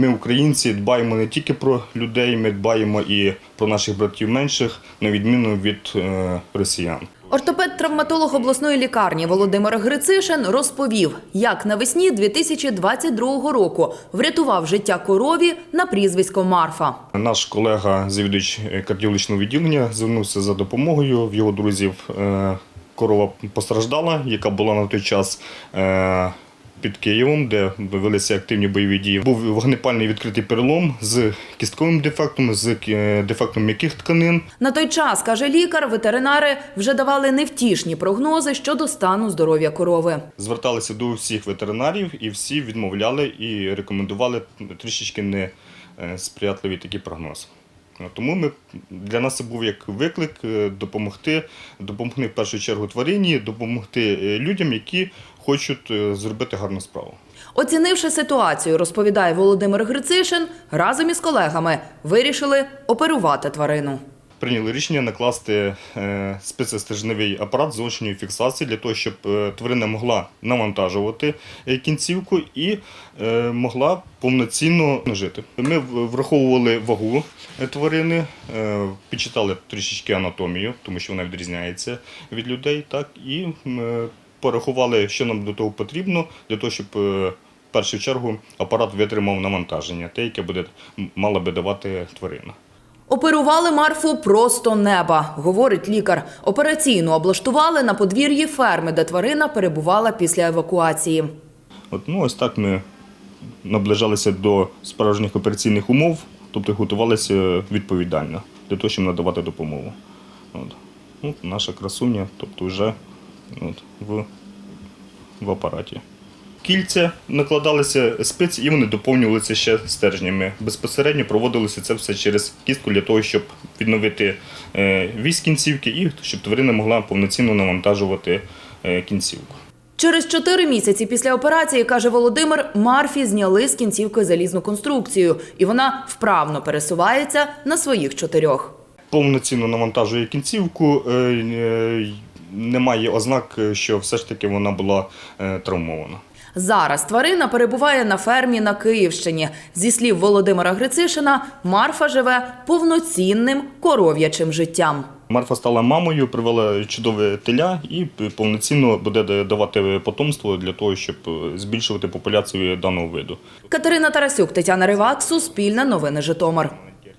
Ми, українці, дбаємо не тільки про людей, ми дбаємо і про наших братів менших, на відміну від е, росіян. Ортопед-травматолог обласної лікарні Володимир Грицишин розповів, як навесні 2022 року врятував життя корові на прізвисько Марфа. Наш колега, завідувач е, кардіологічного відділення, звернувся за допомогою. В його друзів е, корова постраждала, яка була на той час під Києвом, де велися активні бойові дії. Був вогнепальний відкритий перелом з кістковим дефектом, з дефектом м'яких тканин. На той час, каже лікар, ветеринари вже давали невтішні прогнози щодо стану здоров'я корови. Зверталися до всіх ветеринарів і всі відмовляли і рекомендували трішечки не е, сприятливий такий Тому ми, для нас це був як виклик е, допомогти, допомогти в першу чергу тварині, допомогти е, людям, які хочуть е, зробити гарну справу. Оцінивши ситуацію, розповідає Володимир Грицишин, разом із колегами вирішили оперувати тварину. Прийняли рішення накласти е, спецстержневий апарат з фіксації для того, щоб е, тварина могла навантажувати е, кінцівку і могла повноцінно жити. Ми враховували вагу тварини, підчитали трішечки анатомію, тому що вона відрізняється від людей, так і порахували, що нам до того потрібно, для того, щоб в першу чергу апарат витримав навантаження, те, яке буде мала би давати тварина. Оперували Марфу просто неба, говорить лікар. Операційну облаштували на подвір'ї ферми, де тварина перебувала після евакуації. От, ну, ось так ми наближалися до справжніх операційних умов, тобто готувалися відповідально для того, щоб надавати допомогу. От. Ну, наша красуня, тобто вже от, в, в апараті. Кільця накладалися спиці і вони доповнювалися ще стержнями. Безпосередньо проводилося це все через кістку для того, щоб відновити е, вісь кінцівки і щоб тварина могла повноцінно навантажувати е, кінцівку. Через чотири місяці після операції, каже Володимир, Марфі зняли з кінцівки залізну конструкцію, і вона вправно пересувається на своїх чотирьох. повноцінно навантажує кінцівку. е, Немає ознак, що все ж таки вона була травмована. Зараз тварина перебуває на фермі на Київщині. Зі слів Володимира Грицишина, Марфа живе повноцінним коров'ячим життям. Марфа стала мамою, привела чудове теля і повноцінно буде давати потомство для того, щоб е, збільшувати популяцію даного виду. Катерина Тарасюк, Тетяна Ривак, Суспільне новини Житомир.